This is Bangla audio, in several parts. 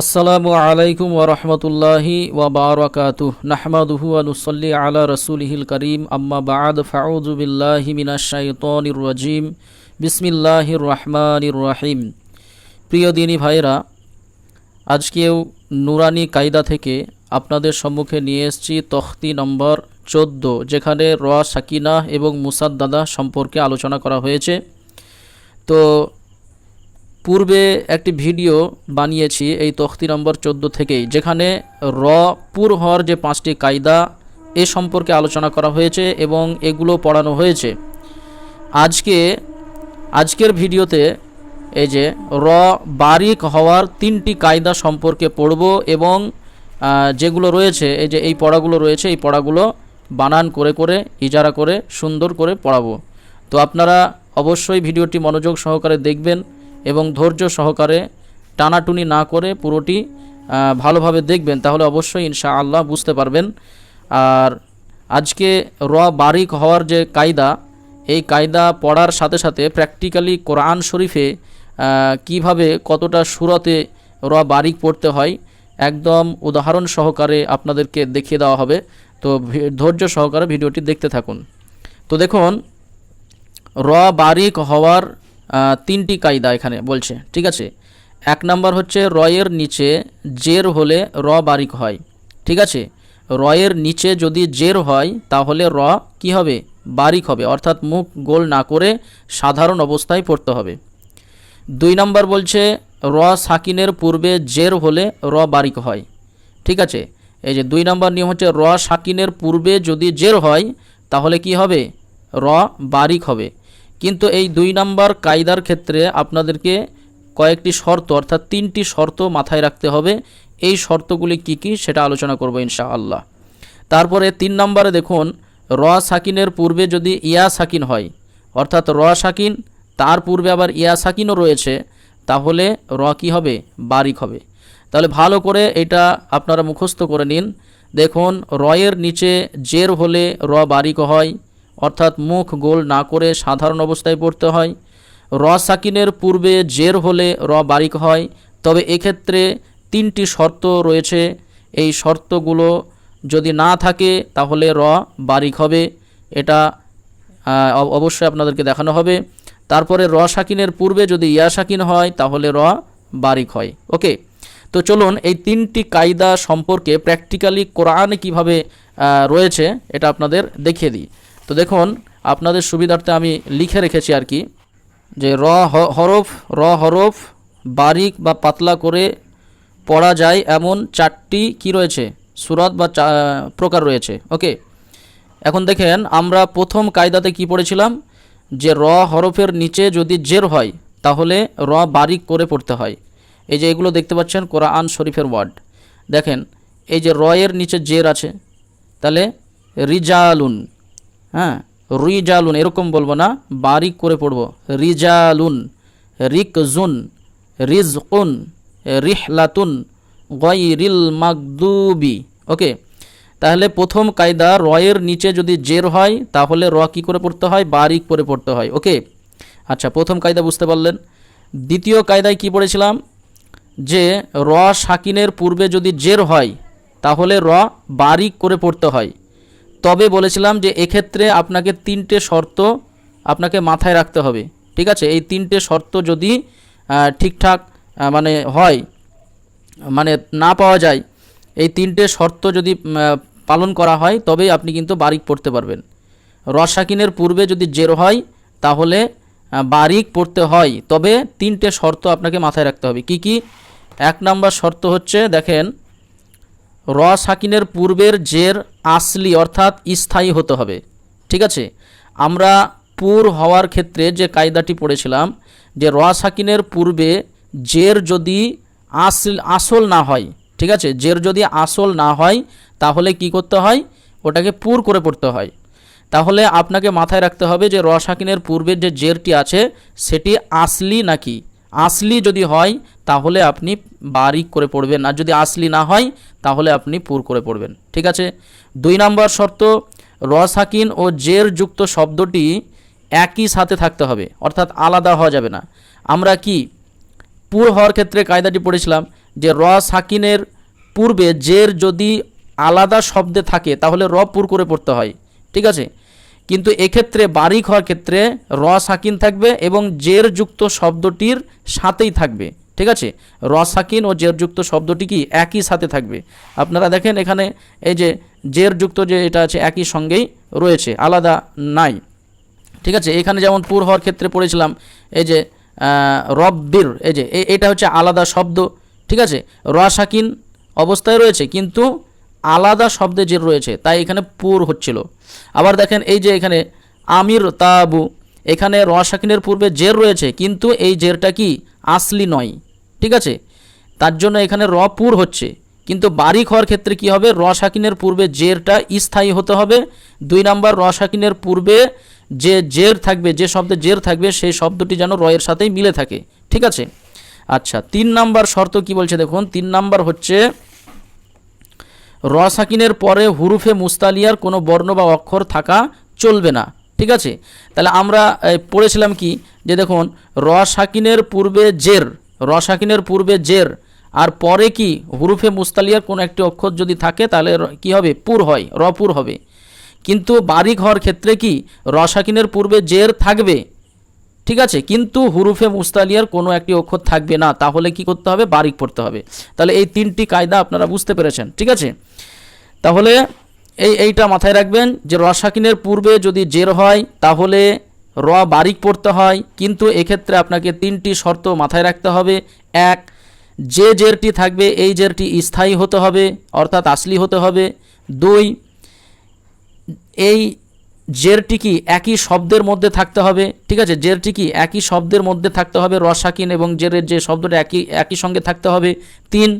আসসালামু আলাইকুম ওরহমতুল্লাহি ওবরাকাতু নাহমাদুহু আনুসল্লি আলা রসুলহিল করিম। আম্মা বাদ, ফাউযু বিল্লাহি মিনাশ শাইতানির রাজিম। বিসমিল্লাহির রহমানির রহিম। প্রিয় দিনী ভাইরা আজকেও নুরানি কায়দা থেকে আপনাদের সম্মুখে নিয়ে এসেছি তখতি নম্বর চোদ্দ, যেখানে র সাকিনা এবং মুসাদ্দাদা সম্পর্কে আলোচনা করা হয়েছে। তো পূর্বে একটি ভিডিও বানিয়েছি এই তখতি নম্বর চোদ্দ থেকেই, যেখানে র পুর হওয়ার যে পাঁচটি কায়দা, এ সম্পর্কে আলোচনা করা হয়েছে এবং এগুলো পড়ানো হয়েছে। আজকে, আজকের ভিডিওতে এই যে র বারিক হওয়ার তিনটি কায়দা সম্পর্কে পড়ব এবং যেগুলো রয়েছে, এই যে এই পড়াগুলো রয়েছে, এই পড়াগুলো বানান করে করে, ইজারা করে, সুন্দর করে পড়াবো। তো আপনারা অবশ্যই ভিডিওটি মনোযোগ সহকারে দেখবেন। এবং ধৈর্য সহকারে টানাটুনি না করে পুরোটি ভালোভাবে দেখবেন, তাহলে অবশ্যই ইনশা আল্লাহ বুঝতে পারবেন। আর আজকে র বারিক হওয়ার যে কায়দা, এই কায়দা পড়ার সাথে সাথে প্র্যাকটিক্যালি কোরআন শরীফে কীভাবে কতটা সুরতে র বারিক পড়তে হয়, একদম উদাহরণ সহকারে আপনাদেরকে দেখিয়ে দেওয়া হবে। তো ধৈর্য সহকারে ভিডিওটি দেখতে থাকুন। তো দেখুন, র বারিক হওয়ার তিনটি কায়দা এখানে বলছে, ঠিক আছে? এক নাম্বার হচ্ছে রয়ের নিচে জের হলে র বারিক হয়, ঠিক আছে? রয়ের নিচে যদি জের হয়, তাহলে র কি হবে? বারিক হবে, অর্থাৎ মুখ গোল না করে সাধারণ অবস্থায় পড়তে হবে। দুই নাম্বার বলছে র সাকিনের পূর্বে জের হলে র বারিক হয়, ঠিক আছে? এই যে দুই নাম্বার নিয়ম হচ্ছে র সাকিনের পূর্বে যদি জের হয়, তাহলে কি হবে? র বারিক হবে। কিন্তু এই দুই নাম্বার কায়দার ক্ষেত্রে আপনাদেরকে কয়েকটি শর্ত, অর্থাৎ তিনটি শর্ত মাথায় রাখতে হবে। এই শর্তগুলি কি কি সেটা আলোচনা করব ইনশাআল্লাহ। তারপরে তিন নম্বরে দেখুন, র সাকিনের পূর্বে যদি ইয়া সাকিন হয়, অর্থাৎ র সাকিন, তার পূর্বে আবার ইয়া সাকিনও রয়েছে, তাহলে র কি হবে? বারিক হবে। তাহলে ভালো করে এটা আপনারা মুখস্থ করে নিন। দেখুন, রয়ের নিচে জের হলে র বারিক হয় অর্থাৎ মুখ গোল না করে সাধারণ অবস্থায় পড়তে হয়। র সাকিনের পূর্বে জের হলে র বারিক হয়, তবে এক্ষেত্রে তিনটি শর্ত রয়েছে। এই শর্তগুলো যদি না থাকে, তাহলে র বারিক হবে। এটা অবশ্যই আপনাদেরকে দেখানো হবে। তারপরে র সাকিনের পূর্বে যদি ইয়া সাকিন হয়, তাহলে র বারিক হয়। ওকে, তো চলুন এই তিনটি কায়দা সম্পর্কে প্র্যাকটিক্যালি কোরআনে কীভাবে রয়েছে, এটা আপনাদের দেখিয়ে দিই। তো দেখুন, আপনাদের সুবিধার্থে আমি লিখে রেখেছি আর কি, যে র হরফ র হরফ বারিক বা পাতলা করে পড়া যায় এমন চারটি কি রয়েছে? সুরত বা প্রকার রয়েছে। ওকে, এখন দেখেন আমরা প্রথম কায়দাতে কি পড়েছিলাম? যে র হরফের নিচে যদি জের হয়, তাহলে র বারিক করে পড়তে হয়। এই যে এগুলো দেখতে পাচ্ছেন, কোরআন শরীফের ওয়ার্ড। দেখেন, এই যে রয়ের নিচে জের আছে, তাহলে রিজালুন হ্যাঁ রিজালুন, এরকম বলব না, বারিক করে পড়ব। রিজালুন, রিকজুন, রিজকুন, রিহলাতুন, গয়রিল মাকদুবি ওকে? তাহলে প্রথম কায়দা, রয়ের নিচে যদি জের হয়, তাহলে র কী করে পড়তে হয়? বারিক করে পড়তে হয়, ওকে? আচ্ছা প্রথম কায়দা বুঝতে পারলেন। দ্বিতীয় কায়দায় কি পড়েছিলাম? যে র সাকিনের পূর্বে যদি জের হয়, তাহলে র বারিক করে পড়তে হয়। তবে বলেছিলাম যে এক্ষেত্রে আপনাকে তিনটে শর্ত আপনাকে মাথায় রাখতে হবে। ঠিক আছে? এই তিনটে শর্ত যদি ঠিকঠাক মানে হয় মানে না পাওয়া যায়, এই তিনটে শর্ত যদি পালন করা হয়, তবেই আপনি কিন্তু বারিক পড়তে পারবেন। রসাকিনের পূর্বে যদি জের হয়, তাহলে বারিক পড়তে হয়, তবে তিনটে শর্ত আপনাকে মাথায় রাখতে হবে। কি কি? এক নাম্বার শর্ত হচ্ছে, দেখেন র সাকিনের পূর্বের জের আসলি অর্থাৎ স্থায়ী হতে হবে। ঠিক আছে? আমরা পুর হওয়ার ক্ষেত্রে যে কায়দাটি পড়েছিলাম, যে র সাকিনের পূর্বে জের যদি আসল আসল না হয়, ঠিক আছে? জের যদি আসল না হয়, তাহলে কি করতে হয়? ওটাকে পুর করে পড়তে হয়। তাহলে আপনাকে মাথায় রাখতে হবে যে র সাকিনের পূর্বের যে জেরটি আছে, সেটি আসলি নাকি? আসলি যদি হয়, তাহলে আপনি বারিক করে পড়বেন। আর যদি আসলি না হয়, তাহলে আপনি পুর করে পড়বেন। ঠিক আছে? দুই নাম্বার শর্ত র সাকিন ও জের যুক্ত শব্দটি একই সাথে থাকতে হবে, অর্থাৎ আলাদা হওয়া যাবে না। আমরা কি পুর হওয়ার ক্ষেত্রে কায়দাটি পড়েছিলাম যে র সাকিনের পূর্বে জের যদি আলাদা শব্দে থাকে, তাহলে র পুর করে পড়তে হয়। ঠিক আছে? কিন্তু এক্ষেত্রে বারিক হওয়ার ক্ষেত্রে র সাকিন থাকবে এবং জের যুক্ত শব্দটির সাথেই থাকবে, ঠিক আছে? র সাকিন ও জের যুক্ত শব্দটি কি একই সাথে থাকবে? আপনারা দেখেন এখানে এই যে জের যুক্ত যে এটা আছে একই সঙ্গেই রয়েছে, আলাদা নাই, ঠিক আছে? এখানে যেমন পুর হওয়ার ক্ষেত্রে পড়েছিলাম, এই যে রব্বির, এই যে এটা হচ্ছে আলাদা শব্দ, ঠিক আছে? র সাকিন অবস্থায় রয়েছে, কিন্তু আলাদা শব্দে জের রয়েছে, তাই এখানে পুর হচ্ছিল। আবার দেখেন এই যে এখানে আমির তাবু, এখানে র সাকিনের পূর্বে জের রয়েছে, কিন্তু এই জেরটা কি? আসলি নয়। ঠিক আছে? তার জন্য এখানে র পুর হচ্ছে। কিন্তু বারিক হওয়ার ক্ষেত্রে কি হবে? র সাকিনের পূর্বে জেরটা স্থায়ী হতে হবে। দুই নাম্বার, র সাকিনের পূর্বে যে জের থাকবে, যে শব্দে জের থাকবে, সেই শব্দটি যেন রয়ের সাথেই মিলে থাকে। ঠিক আছে? আচ্ছা তিন নাম্বার শর্ত কি বলছে দেখুন? তিন নাম্বার হচ্ছে র সাকিনের পরে হুরুফে মুস্তালিয়ার কোনো বর্ণ বা অক্ষর থাকা চলবে না। ঠিক আছে? তাহলে আমরা পড়েছিলাম কি? যে দেখুন র সাকিনের পূর্বে জের র সাকিনের পূর্বে জের, আর পরে কি হুরুফে মুস্তালিয়ার কোনো একটি অক্ষর যদি থাকে, তাহলে কি হবে? পুর হয়, রপুর হবে। কিন্তু বারিক হওয়ার ক্ষেত্রে কি র সাকিনের পূর্বে জের থাকবে? ঠিক আছে? কিন্তু হুরুফে মুস্তালিয়ার কোনো একটি অক্ষর থাকবে না। তাহলে কি করতে হবে? বারিক পড়তে হবে। তাহলে এই তিনটি কায়দা আপনারা বুঝতে পেরেছেন। ঠিক আছে? তাহলে এই, এইটা মাথায় রাখবেন যে রসাকিনের পূর্বে যদি জের হয়, তাহলে র বারিক পড়তে হয়। কিন্তু এক্ষেত্রে আপনাকে তিনটি শর্ত মাথায় রাখতে হবে। এক, যে জেরটি থাকবে, এই জেরটি স্থায়ী হতে হবে, অর্থাৎ আসলি হতে হবে। দুই, এই জেরটি কি একই শব্দের মধ্যে থাকতে হবে? ঠিক আছে, জেরটি কি একই শব্দের মধ্যে থাকতে হবে? রসাকিন এবং জেরের যে শব্দটা একই একই সঙ্গে থাকতে হবে? তিন,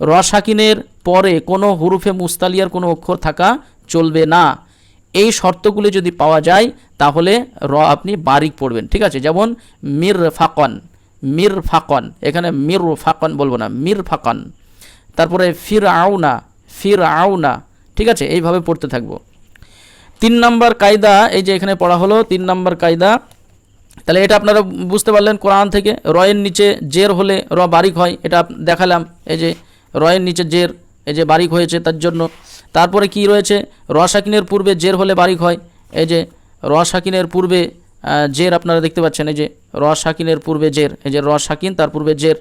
রসাকিনের পরে কোনো হুরুফে মুস্তালিয়ার কোনো অক্ষর থাকা চলবে না। এই শর্তগুলি যদি পাওয়া যায়, তাহলে র আপনি বারিক পড়বেন। ঠিক আছে, যেমন মির ফাকন মির ফাকন এখানে মির ফাকন বলব না মির ফাকন তারপরে ফির আউনা ফির আউনা ঠিক আছে, এইভাবে পড়তে থাকব। তিন নাম্বার কায়দা, এই যে এখানে পড়া হলো, তিন নাম্বার কায়দা। তাহলে এটা আপনারা বুঝতে পারলেন কোরআন থেকে, রয়ের নিচে জের হলে র বারিক হয়, এটা দেখালাম, এই যে রয়ের নিচে জের, এই যে বারিক হয়েছে তার জন্য। তারপরে কি রয়েছে? র সাকিনের পূর্বে জের হলে বারিক হয়, এই যে র সাকিনের পূর্বে জের আপনারা দেখতে পাচ্ছেন, এই যে র সাকিনের পূর্বে জের, এই যে র সাকিন তার পূর্বে জের।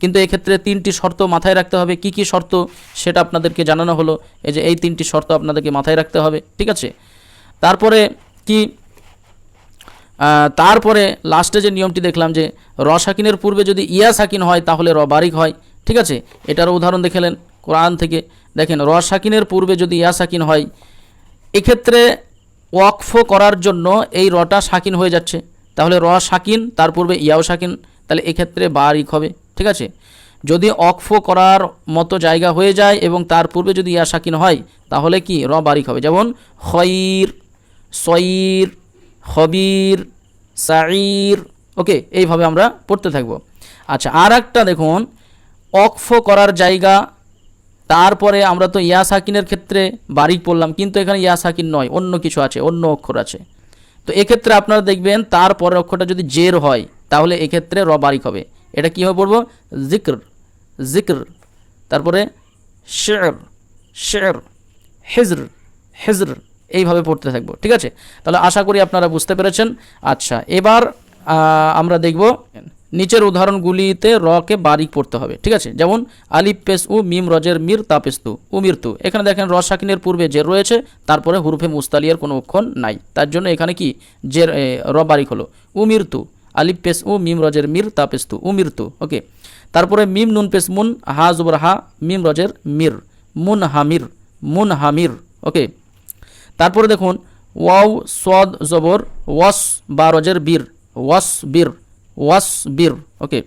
কিন্তু এক্ষেত্রে তিনটি শর্ত মাথায় রাখতে হবে, কি কি শর্ত সেটা আপনাদেরকে জানানো হলো, এই যে এই তিনটি শর্ত আপনাদেরকে মাথায় রাখতে হবে, ঠিক আছে? তারপরে কি তারপরে লাস্টে যে নিয়মটি দেখলাম যে, র সাকিনের পূর্বে যদি ইয়া সাকিন হয় তাহলে র বারিক হয়, ঠিক আছে? এটারও উদাহরণ দেখেলেন কোরআন থেকে। দেখেন, র সাকিনের পূর্বে যদি ইয়া সাকিন হয়, এক্ষেত্রে ওয়াকফ করার জন্য এই রটা সাকিন হয়ে যাচ্ছে। তাহলে র সাকিন, তার পূর্বে ইয়াও সাকিন, তাহলে এক্ষেত্রে বারিক হবে, ঠিক আছে? যদি অকফ করার মতো জায়গা হয়ে যায় এবং তার পূর্বে যদি ইয়া সাকিন হয়, তাহলে কি? র বারিক হবে। যেমন খয়ির সয়ির হবির সাইর ওকে এইভাবে আমরা পড়তে থাকব। আচ্ছা আর একটা দেখুন, অকফ করার জায়গা। তারপরে আমরা তো ইয়া সাকিনের ক্ষেত্রে বারিক পড়লাম, কিন্তু এখানে ইয়া সাকিন নয়, অন্য কিছু আছে, অন্য অক্ষর আছে। তো এক্ষেত্রে আপনারা দেখবেন, তারপরের অক্ষরটা যদি জের হয়, তাহলে এক্ষেত্রে র বারিক হবে। এটা কীভাবে পড়ব? জিক্র জিক্র। তারপরে শের শের, হেজর হেজর। এইভাবে পড়তে থাকব, ঠিক আছে? তাহলে আশা করি আপনারা বুঝতে পেরেছেন। আচ্ছা এবার আমরা দেখব নিচের উদাহরণগুলিতে রকে বারিক পড়তে হবে, ঠিক আছে? যেমন, আলিফ পেস উ, মিম রজের মির তাপেস্তু উমিরতু এখানে দেখেন, র সাকিনের পূর্বে জের রয়েছে, তারপরে হুরুফে মুস্তালিয়ার কোনো অক্ষর নাই। তার জন্য এখানে কি? জের র বারিক হলো। উমিরতু আলিফ পেস উ, মিম রজের মির তাপেস্তু উমিরতু ওকে? তারপরে মিম নুন পেস মুন, হা জুবর হা, মিম রজের মির, মুন হামির মুন হামির ওকে? তারপরে দেখুন, ওয়াও, সদ, জবর, ওয়াস বা রজের বীর, ওয়াস বীর ওয়াস, বীর, ওকে।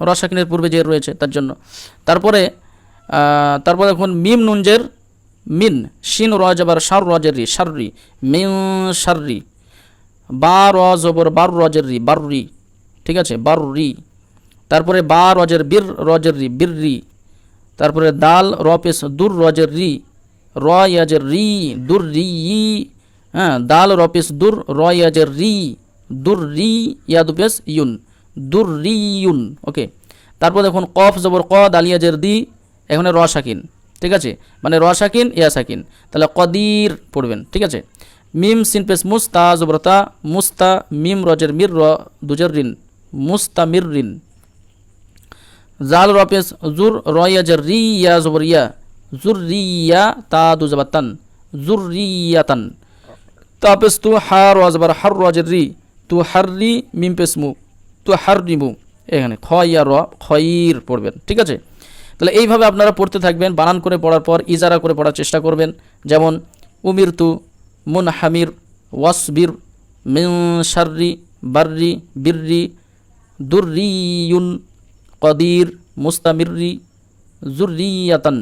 রসাকিনের পূর্বে যে রয়েছে তার জন্য। তারপরে তারপরে দেখুন, মিম নুনজের মিন, শিন রজ আবার সার রজের রি সাররি মিন সাররি বা র জবর, বার রজের রি বাররি ঠিক আছে বাররি তারপরে বা রজের বীর রজের রি। বীররি তারপরে দাল, র দূর রজের রি র ইয়াজের রি দূর রি হ্যাঁ দাল র পেশ দূর র ইয়াজের রি দূর রি ইয়াদু পেশ ইউন দূর রি ইউন, ওকে। তারপর দেখুন কফ জবর ক দালিয়া জের দি, এখানে র সাকিন ঠিক আছে? মানে র সাকিন ইয়া সাকিন তাহলে কদির পড়বেন, ঠিক আছে? মিম সিন পেস মুস্তা জবরতা মুস্তা মিম রজের মির র, দুজের রিন মুস্তামির রিন জাল রপেস জুর রয়া জের রিয়া জবর ইয়া। জুর রিয়া তা দুজাবাতান জুর রিয়াতান তাপেস হার ওয়াজবার হার রজের রি তু হার্রি মিম পেস মু তু হার্রিমু এখানে খ ইয়া র, খয়ির পড়বেন, ঠিক আছে? তাহলে এইভাবে আপনারা পড়তে থাকবেন, বানান করে পড়ার পর ইজারা করে পড়ার চেষ্টা করবেন। যেমন উমির তু মুন হামির ওয়াসবির, মিন বার্রি, বির্রি, দুর্রিয়ুন, কদির, মুস্তামির্রি জুরিয়াতান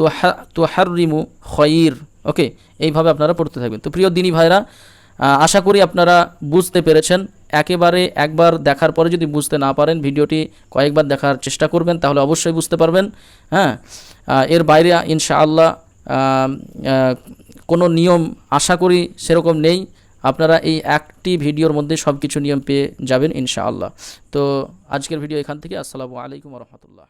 তো তো হারিমু খয়ির। ওকে এইভাবে আপনারা পড়তে থাকবেন। তো প্রিয় দিনী ভাইরা আশা করি আপনারা বুঝতে পেরেছেন। একেবারে একবার দেখার পরে যদি বুঝতে না পারেন, ভিডিওটি কয়েকবার দেখার চেষ্টা করবেন, তাহলে অবশ্যই বুঝতে পারবেন। হ্যাঁ? এর বাইরে ইনশাআল্লাহ কোনো নিয়ম আশা করি সেরকম নেই। আপনারা এই একটি ভিডিওর মধ্যে সব কিছু নিয়ম পেয়ে যাবেন ইনশাআল্লাহ। তো আজকের ভিডিও এখান থেকে। আসসালামু আলাইকুম রহমতুল্লাহ।